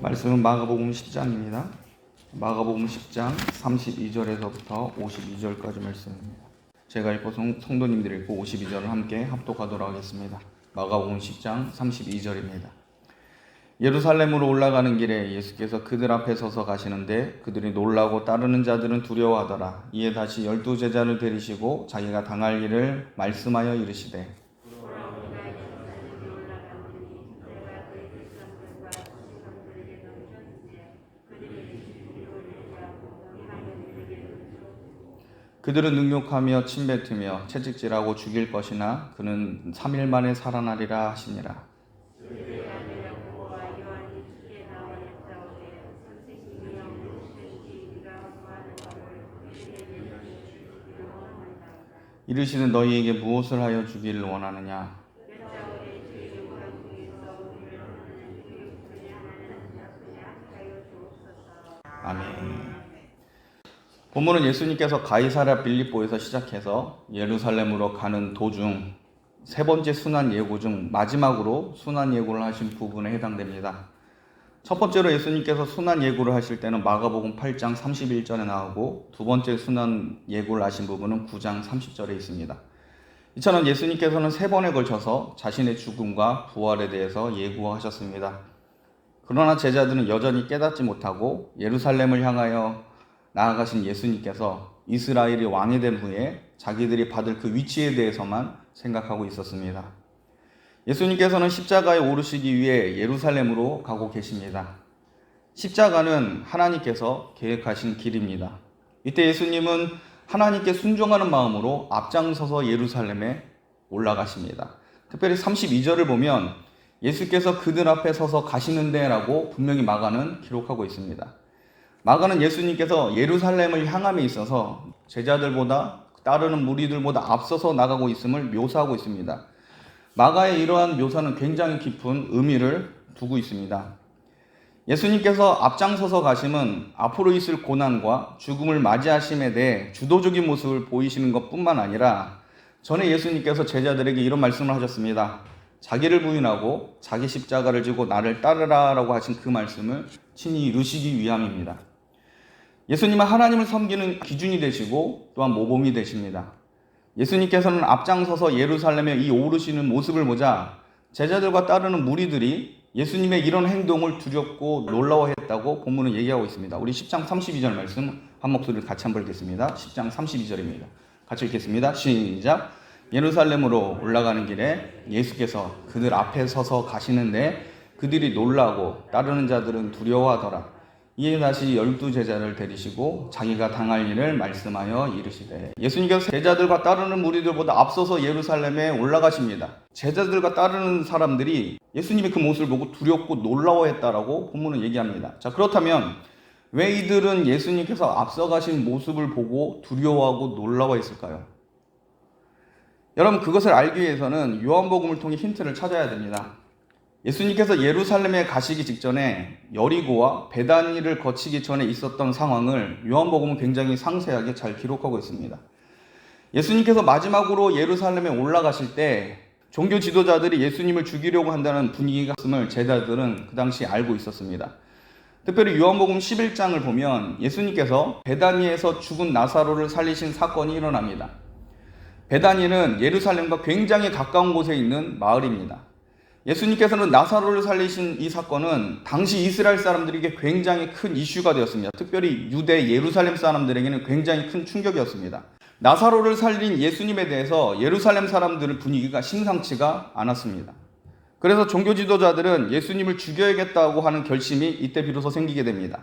말씀은 마가복음 10장입니다. 마가복음 10장 32절에서부터 52절까지 말씀입니다. 제가 읽고 성, 성도님들이 읽고 52절을 함께 합독하도록 하겠습니다. 마가복음 10장 32절입니다. 예루살렘으로 올라가는 길에 예수께서 그들 앞에 서서 가시는데 그들이 놀라고 따르는 자들은 두려워하더라. 이에 다시 열두 제자를 데리시고 자기가 당할 일을 말씀하여 이르시되 그들은 능욕하며 침뱉으며 채찍질하고 죽일 것이나 그는 3일 만에 살아나리라 하시니라. 이르시는 너희에게 무엇을 하여 주기를 원하느냐? 본문은 예수님께서 가이사랴 빌립보에서 시작해서 예루살렘으로 가는 도중 세 번째 순환 예고 중 마지막으로 순환 예고를 하신 부분에 해당됩니다. 첫 번째로 예수님께서 순환 예고를 하실 때는 마가복음 8장 31절에 나오고 두 번째 순환 예고를 하신 부분은 9장 30절에 있습니다. 이처럼 예수님께서는 세 번에 걸쳐서 자신의 죽음과 부활에 대해서 예고하셨습니다. 그러나 제자들은 여전히 깨닫지 못하고 예루살렘을 향하여 나아가신 예수님께서 이스라엘이 왕이 된 후에 자기들이 받을 그 위치에 대해서만 생각하고 있었습니다. 예수님께서는 십자가에 오르시기 위해 예루살렘으로 가고 계십니다. 십자가는 하나님께서 계획하신 길입니다. 이때 예수님은 하나님께 순종하는 마음으로 앞장서서 예루살렘에 올라가십니다. 특별히 32절을 보면 예수께서 그들 앞에 서서 가시는데라고 분명히 마가는 기록하고 있습니다. 마가는 예수님께서 예루살렘을 향함에 있어서 제자들보다 따르는 무리들보다 앞서서 나가고 있음을 묘사하고 있습니다. 마가의 이러한 묘사는 굉장히 깊은 의미를 두고 있습니다. 예수님께서 앞장서서 가심은 앞으로 있을 고난과 죽음을 맞이하심에 대해 주도적인 모습을 보이시는 것 뿐만 아니라 전에 예수님께서 제자들에게 이런 말씀을 하셨습니다. 자기를 부인하고 자기 십자가를 지고 나를 따르라 라고 하신 그 말씀을 친히 이루시기 위함입니다. 예수님은 하나님을 섬기는 기준이 되시고 또한 모범이 되십니다. 예수님께서는 앞장서서 예루살렘에 이 오르시는 모습을 보자 제자들과 따르는 무리들이 예수님의 이런 행동을 두렵고 놀라워했다고 본문은 얘기하고 있습니다. 우리 10장 32절 말씀 한 목소리를 같이 한번 읽겠습니다. 10장 32절입니다. 같이 읽겠습니다. 시작. 예루살렘으로 올라가는 길에 예수께서 그들 앞에 서서 가시는데 그들이 놀라고 따르는 자들은 두려워하더라. 이에 다시 열두 제자를 데리시고 자기가 당할 일을 말씀하여 이르시되 예수님께서 제자들과 따르는 무리들보다 앞서서 예루살렘에 올라가십니다. 제자들과 따르는 사람들이 예수님의 그 모습을 보고 두렵고 놀라워했다라고 본문은 얘기합니다. 자 그렇다면 왜 이들은 예수님께서 앞서가신 모습을 보고 두려워하고 놀라워했을까요? 여러분 그것을 알기 위해서는 요한복음을 통해 힌트를 찾아야 됩니다. 예수님께서 예루살렘에 가시기 직전에 여리고와 베다니를 거치기 전에 있었던 상황을 요한복음은 굉장히 상세하게 잘 기록하고 있습니다. 예수님께서 마지막으로 예루살렘에 올라가실 때 종교 지도자들이 예수님을 죽이려고 한다는 분위기가 있음을 제자들은 그 당시 알고 있었습니다. 특별히 요한복음 11장을 보면 예수님께서 베다니에서 죽은 나사로를 살리신 사건이 일어납니다. 베다니는 예루살렘과 굉장히 가까운 곳에 있는 마을입니다. 예수님께서는 나사로를 살리신 이 사건은 당시 이스라엘 사람들에게 굉장히 큰 이슈가 되었습니다. 특별히 유대 예루살렘 사람들에게는 굉장히 큰 충격이었습니다. 나사로를 살린 예수님에 대해서 예루살렘 사람들의 분위기가 심상치가 않았습니다. 그래서 종교 지도자들은 예수님을 죽여야겠다고 하는 결심이 이때 비로소 생기게 됩니다.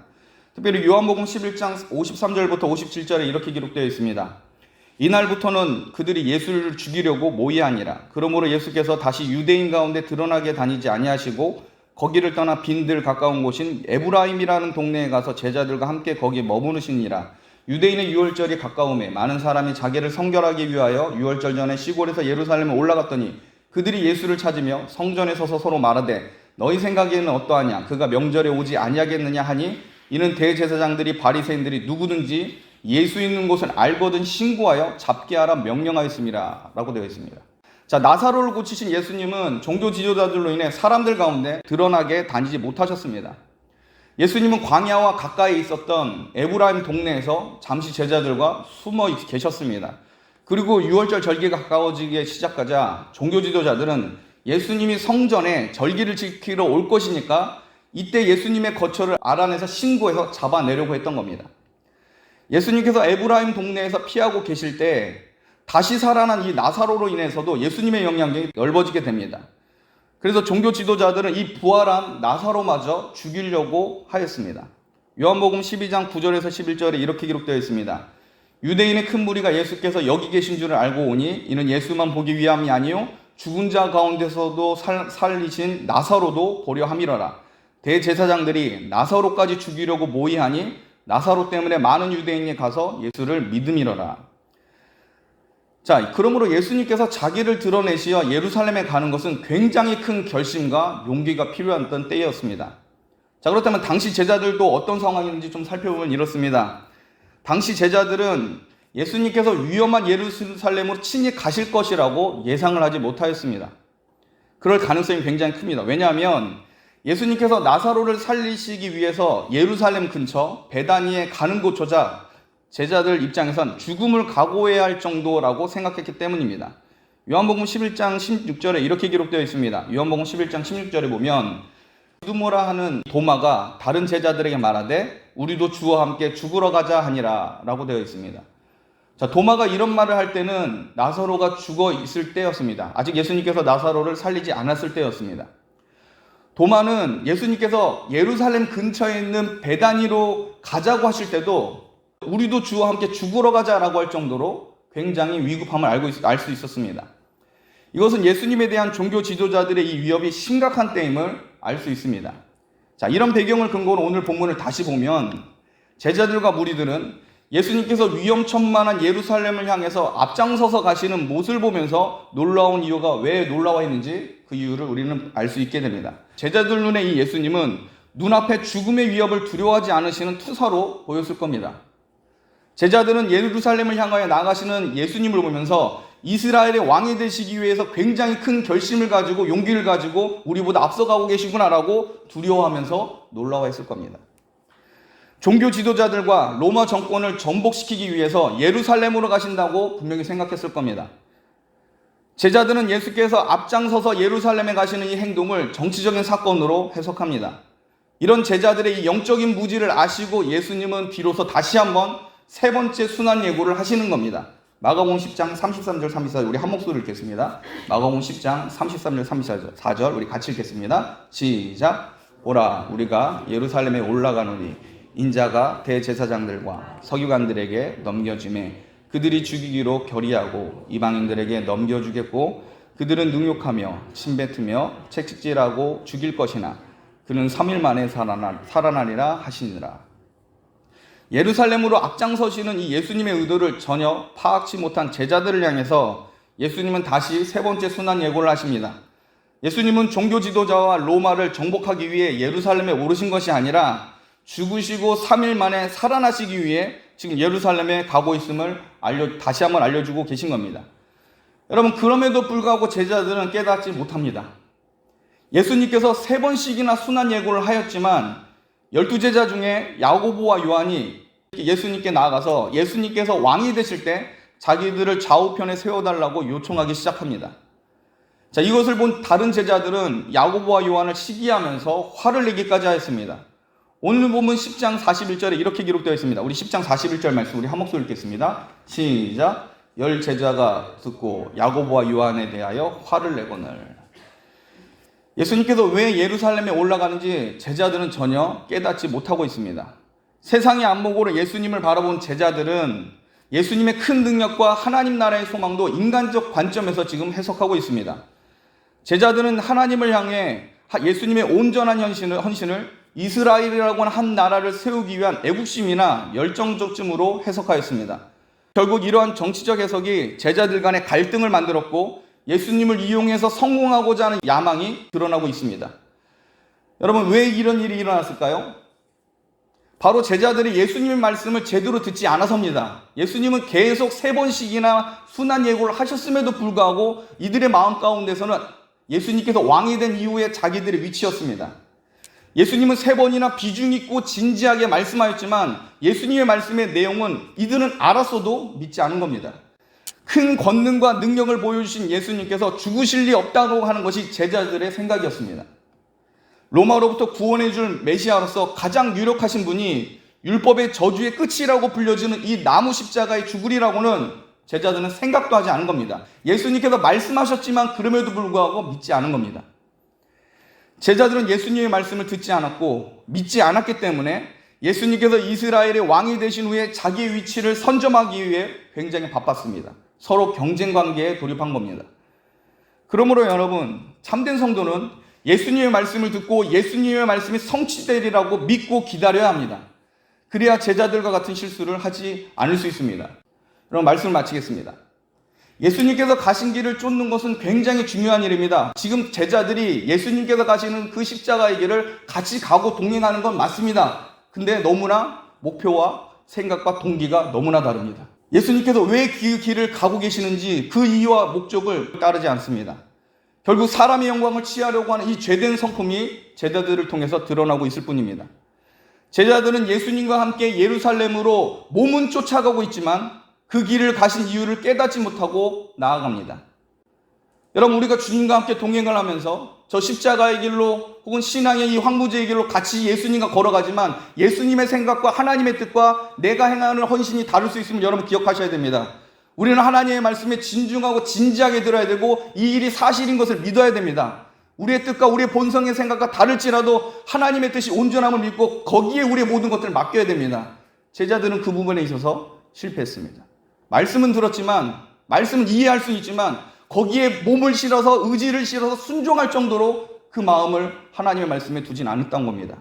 특별히 요한복음 11장 53절부터 57절에 이렇게 기록되어 있습니다. 이날부터는 그들이 예수를 죽이려고 모의하니라. 그러므로 예수께서 다시 유대인 가운데 드러나게 다니지 아니하시고 거기를 떠나 빈들 가까운 곳인 에브라임이라는 동네에 가서 제자들과 함께 거기에 머무르시니라. 유대인의 유월절이 가까움에 많은 사람이 자기를 성결하기 위하여 유월절 전에 시골에서 예루살렘에 올라갔더니 그들이 예수를 찾으며 성전에 서서 서로 말하되 너희 생각에는 어떠하냐 그가 명절에 오지 아니하겠느냐 하니 이는 대제사장들이 바리새인들이 누구든지 예수 있는 곳을 알거든 신고하여 잡게 하라 명령하였습니다. 라고 되어 있습니다. 자, 나사로를 고치신 예수님은 종교 지도자들로 인해 사람들 가운데 드러나게 다니지 못하셨습니다. 예수님은 광야와 가까이 있었던 에브라임 동네에서 잠시 제자들과 숨어 계셨습니다. 그리고 6월절 절기가 가까워지기 시작하자 종교 지도자들은 예수님이 성전에 절기를 지키러 올 것이니까 이때 예수님의 거처를 알아내서 신고해서 잡아내려고 했던 겁니다. 예수님께서 에브라임 동네에서 피하고 계실 때 다시 살아난 이 나사로로 인해서도 예수님의 영향력이 넓어지게 됩니다. 그래서 종교 지도자들은 이 부활한 나사로마저 죽이려고 하였습니다. 요한복음 12장 9절에서 11절에 이렇게 기록되어 있습니다. 유대인의 큰 무리가 예수께서 여기 계신 줄을 알고 오니 이는 예수만 보기 위함이 아니요 죽은 자 가운데서도 살, 살리신 나사로도 보려 함이라라. 대제사장들이 나사로까지 죽이려고 모의하니 나사로 때문에 많은 유대인이 가서 예수를 믿음이러라. 자, 그러므로 예수님께서 자기를 드러내시어 예루살렘에 가는 것은 굉장히 큰 결심과 용기가 필요했던 때였습니다. 자, 그렇다면 당시 제자들도 어떤 상황인지 좀 살펴보면 이렇습니다. 당시 제자들은 예수님께서 위험한 예루살렘으로 친히 가실 것이라고 예상을 하지 못하였습니다. 그럴 가능성이 굉장히 큽니다. 왜냐하면 예수님께서 나사로를 살리시기 위해서 예루살렘 근처 베다니에 가는 곳조차 제자들 입장에선 죽음을 각오해야 할 정도라고 생각했기 때문입니다. 요한복음 11장 16절에 이렇게 기록되어 있습니다. 요한복음 11장 16절에 보면 디두모라 하는 도마가 다른 제자들에게 말하되 우리도 주와 함께 죽으러 가자 하니라라고 되어 있습니다. 자, 도마가 이런 말을 할 때는 나사로가 죽어 있을 때였습니다. 아직 예수님께서 나사로를 살리지 않았을 때였습니다. 도마는 예수님께서 예루살렘 근처에 있는 베다니로 가자고 하실 때도 우리도 주와 함께 죽으러 가자라고 할 정도로 굉장히 위급함을 알고 알 수 있었습니다. 이것은 예수님에 대한 종교 지도자들의 이 위협이 심각한 때임을 알 수 있습니다. 자, 이런 배경을 근거로 오늘 본문을 다시 보면 제자들과 무리들은 예수님께서 위험천만한 예루살렘을 향해서 앞장서서 가시는 모습을 보면서 놀라운 이유가 왜 놀라워 했는지 그 이유를 우리는 알 수 있게 됩니다. 제자들 눈에 이 예수님은 눈앞에 죽음의 위협을 두려워하지 않으시는 투사로 보였을 겁니다. 제자들은 예루살렘을 향하여 나가시는 예수님을 보면서 이스라엘의 왕이 되시기 위해서 굉장히 큰 결심을 가지고 용기를 가지고 우리보다 앞서가고 계시구나라고 두려워하면서 놀라워했을 겁니다. 종교 지도자들과 로마 정권을 전복시키기 위해서 예루살렘으로 가신다고 분명히 생각했을 겁니다. 제자들은 예수께서 앞장서서 예루살렘에 가시는 이 행동을 정치적인 사건으로 해석합니다. 이런 제자들의 이 영적인 무지를 아시고 예수님은 비로소 다시 한번 세 번째 순환 예고를 하시는 겁니다. 마가복음 10장 33절 34절 우리 한 목소리 읽겠습니다. 마가복음 10장 33절 34절 우리 같이 읽겠습니다. 시작. 오라 우리가 예루살렘에 올라가노니 인자가 대제사장들과 서기관들에게 넘겨짐에 그들이 죽이기로 결의하고 이방인들에게 넘겨주겠고 그들은 능욕하며 침뱉으며 채찍질하고 죽일 것이나 그는 3일 만에 살아나, 살아나리라 하시니라. 예루살렘으로 앞장서시는 이 예수님의 의도를 전혀 파악치 못한 제자들을 향해서 예수님은 다시 세 번째 순환 예고를 하십니다. 예수님은 종교 지도자와 로마를 정복하기 위해 예루살렘에 오르신 것이 아니라 죽으시고 3일 만에 살아나시기 위해 지금 예루살렘에 가고 있음을 알려, 다시 한번 알려주고 계신 겁니다. 여러분, 그럼에도 불구하고 제자들은 깨닫지 못합니다. 예수님께서 세 번씩이나 순환 예고를 하였지만 열두 제자 중에 야고보와 요한이 예수님께 나아가서 예수님께서 왕이 되실 때 자기들을 좌우편에 세워달라고 요청하기 시작합니다. 자, 이것을 본 다른 제자들은 야고보와 요한을 시기하면서 화를 내기까지 하였습니다. 오늘 보면 10장 41절에 이렇게 기록되어 있습니다. 우리 10장 41절 말씀 우리 한 목소리 읽겠습니다. 시작. 열 제자가 듣고 야고보와 요한에 대하여 화를 내거늘. 예수님께서 왜 예루살렘에 올라가는지 제자들은 전혀 깨닫지 못하고 있습니다. 세상의 안목으로 예수님을 바라본 제자들은 예수님의 큰 능력과 하나님 나라의 소망도 인간적 관점에서 지금 해석하고 있습니다. 제자들은 하나님을 향해 예수님의 온전한 헌신을, 헌신을 이스라엘이라고 하는 한 나라를 세우기 위한 애국심이나 열정적쯤으로 해석하였습니다. 결국 이러한 정치적 해석이 제자들 간의 갈등을 만들었고 예수님을 이용해서 성공하고자 하는 야망이 드러나고 있습니다. 여러분, 왜 이런 일이 일어났을까요? 바로 제자들이 예수님의 말씀을 제대로 듣지 않아서입니다. 예수님은 계속 세 번씩이나 순한 예고를 하셨음에도 불구하고 이들의 마음 가운데서는 예수님께서 왕이 된 이후에 자기들의 위치였습니다. 예수님은 세 번이나 비중 있고 진지하게 말씀하였지만 예수님의 말씀의 내용은 이들은 알았어도 믿지 않은 겁니다. 큰 권능과 능력을 보여주신 예수님께서 죽으실 리 없다고 하는 것이 제자들의 생각이었습니다. 로마로부터 구원해 줄 메시아로서 가장 유력하신 분이 율법의 저주의 끝이라고 불려지는 이 나무 십자가의 죽으리라고는 제자들은 생각도 하지 않은 겁니다. 예수님께서 말씀하셨지만 그럼에도 불구하고 믿지 않은 겁니다. 제자들은 예수님의 말씀을 듣지 않았고 믿지 않았기 때문에 예수님께서 이스라엘의 왕이 되신 후에 자기의 위치를 선점하기 위해 굉장히 바빴습니다. 서로 경쟁 관계에 돌입한 겁니다. 그러므로 여러분, 참된 성도는 예수님의 말씀을 듣고 예수님의 말씀이 성취되리라고 믿고 기다려야 합니다. 그래야 제자들과 같은 실수를 하지 않을 수 있습니다. 그럼 말씀을 마치겠습니다. 예수님께서 가신 길을 쫓는 것은 굉장히 중요한 일입니다. 지금 제자들이 예수님께서 가시는 그 십자가의 길을 같이 가고 동행하는 건 맞습니다. 근데 너무나 목표와 생각과 동기가 너무나 다릅니다. 예수님께서 왜 그 길을 가고 계시는지 그 이유와 목적을 따르지 않습니다. 결국 사람의 영광을 취하려고 하는 이 죄된 성품이 제자들을 통해서 드러나고 있을 뿐입니다. 제자들은 예수님과 함께 예루살렘으로 몸은 쫓아가고 있지만 그 길을 가신 이유를 깨닫지 못하고 나아갑니다. 여러분, 우리가 주님과 함께 동행을 하면서 저 십자가의 길로 혹은 신앙의 이 황무지의 길로 같이 예수님과 걸어가지만 예수님의 생각과 하나님의 뜻과 내가 행하는 헌신이 다를 수 있음을 여러분 기억하셔야 됩니다. 우리는 하나님의 말씀에 진중하고 진지하게 들어야 되고 이 일이 사실인 것을 믿어야 됩니다. 우리의 뜻과 우리의 본성의 생각과 다를지라도 하나님의 뜻이 온전함을 믿고 거기에 우리의 모든 것들을 맡겨야 됩니다. 제자들은 그 부분에 있어서 실패했습니다. 말씀은 들었지만 말씀은 이해할 수 있지만 거기에 몸을 실어서 의지를 실어서 순종할 정도로 그 마음을 하나님의 말씀에 두진 않았던 겁니다.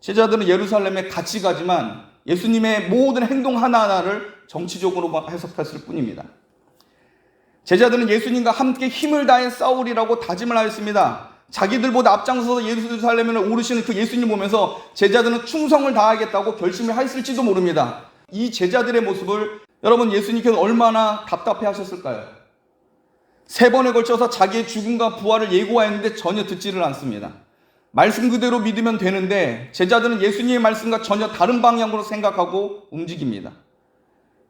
제자들은 예루살렘에 같이 가지만 예수님의 모든 행동 하나하나를 정치적으로 해석했을 뿐입니다. 제자들은 예수님과 함께 힘을 다해 싸우리라고 다짐을 하였습니다. 자기들보다 앞장서서 예루살렘에 오르시는 그 예수님 보면서 제자들은 충성을 다하겠다고 결심을 했을지도 모릅니다. 이 제자들의 모습을 여러분 예수님께서 얼마나 답답해 하셨을까요? 세 번에 걸쳐서 자기의 죽음과 부활을 예고하였는데 전혀 듣지를 않습니다. 말씀 그대로 믿으면 되는데 제자들은 예수님의 말씀과 전혀 다른 방향으로 생각하고 움직입니다.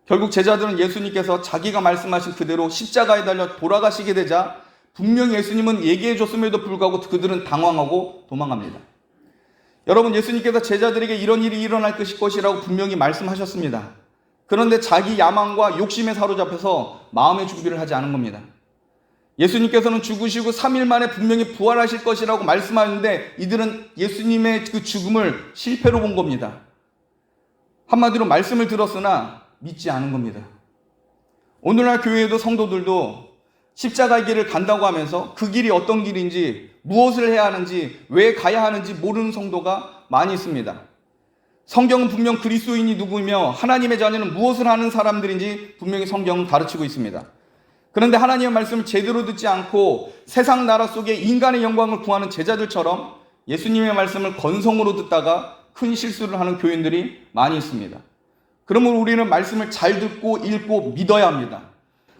결국 제자들은 예수님께서 자기가 말씀하신 그대로 십자가에 달려 돌아가시게 되자 분명히 예수님은 얘기해 줬음에도 불구하고 그들은 당황하고 도망갑니다. 여러분 예수님께서 제자들에게 이런 일이 일어날 것이라고 분명히 말씀하셨습니다. 그런데 자기 야망과 욕심에 사로잡혀서 마음의 준비를 하지 않은 겁니다. 예수님께서는 죽으시고 3일 만에 분명히 부활하실 것이라고 말씀하는데 이들은 예수님의 그 죽음을 실패로 본 겁니다. 한마디로 말씀을 들었으나 믿지 않은 겁니다. 오늘날 교회에도 성도들도 십자가의 길을 간다고 하면서 그 길이 어떤 길인지 무엇을 해야 하는지 왜 가야 하는지 모르는 성도가 많이 있습니다. 성경은 분명 그리스도인이 누구며 하나님의 자녀는 무엇을 하는 사람들인지 분명히 성경은 가르치고 있습니다. 그런데 하나님의 말씀을 제대로 듣지 않고 세상 나라 속에 인간의 영광을 구하는 제자들처럼 예수님의 말씀을 건성으로 듣다가 큰 실수를 하는 교인들이 많이 있습니다. 그러므로 우리는 말씀을 잘 듣고 읽고 믿어야 합니다.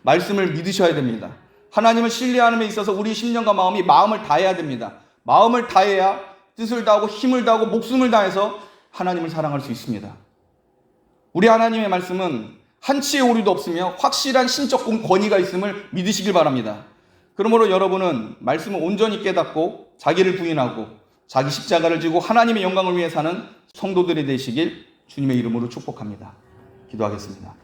말씀을 믿으셔야 됩니다. 하나님을 신뢰하는 데 있어서 우리 심령과 마음이 마음을 다해야 됩니다. 마음을 다해야 뜻을 다하고 힘을 다하고 목숨을 다해서 하나님을 사랑할 수 있습니다. 우리 하나님의 말씀은 한치의 오류도 없으며 확실한 신적 권위가 있음을 믿으시길 바랍니다. 그러므로 여러분은 말씀을 온전히 깨닫고 자기를 부인하고 자기 십자가를 지고 하나님의 영광을 위해 사는 성도들이 되시길 주님의 이름으로 축복합니다. 기도하겠습니다.